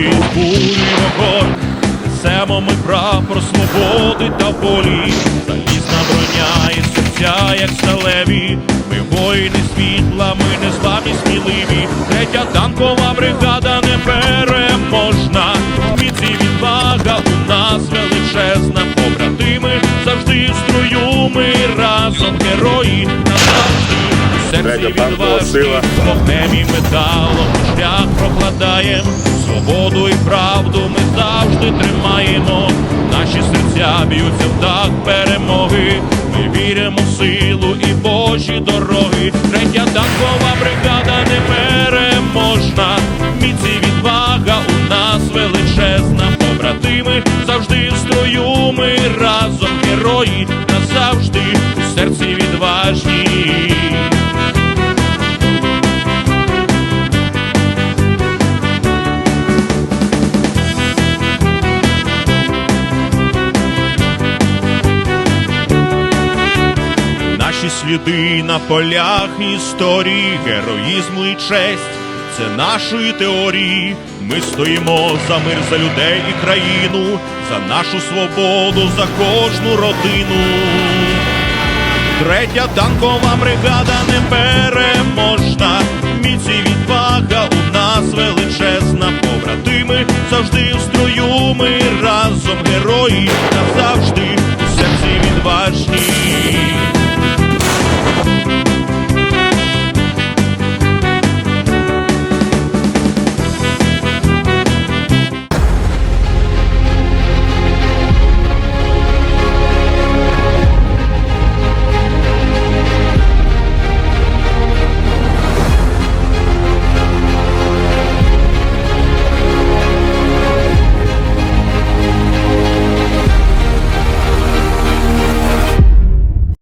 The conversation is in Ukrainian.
бурі, бурі вогонь, несемо ми прапор свободи та волі, залізна броня і серця, як сталеві, ми воїни світла, ми не славні сміливі, третя танкова бригада непереможна, Міці відвага у нас величезна, побратими завжди в струю, ми разом герої. Третя танкова сила. вогнем і металом шлях прокладаєм. Свободу і правду ми завжди тримаємо. Наші серця б'ються в так перемоги. Ми віримо в силу і Божі дороги. Третя танкова бригада непереможна. Міць і відвага у нас величезна. Побратими завжди в строю. Ми разом герої назавжди у серці відважні. Наші сліди на полях історії, героїзму і честь це нашої теорії. Ми стоїмо за мир, за людей і країну, за нашу свободу, за кожну родину. Третя танкова бригада непереможна, міць і відвага у нас величезна. Побратими завжди в строю. Ми разом герої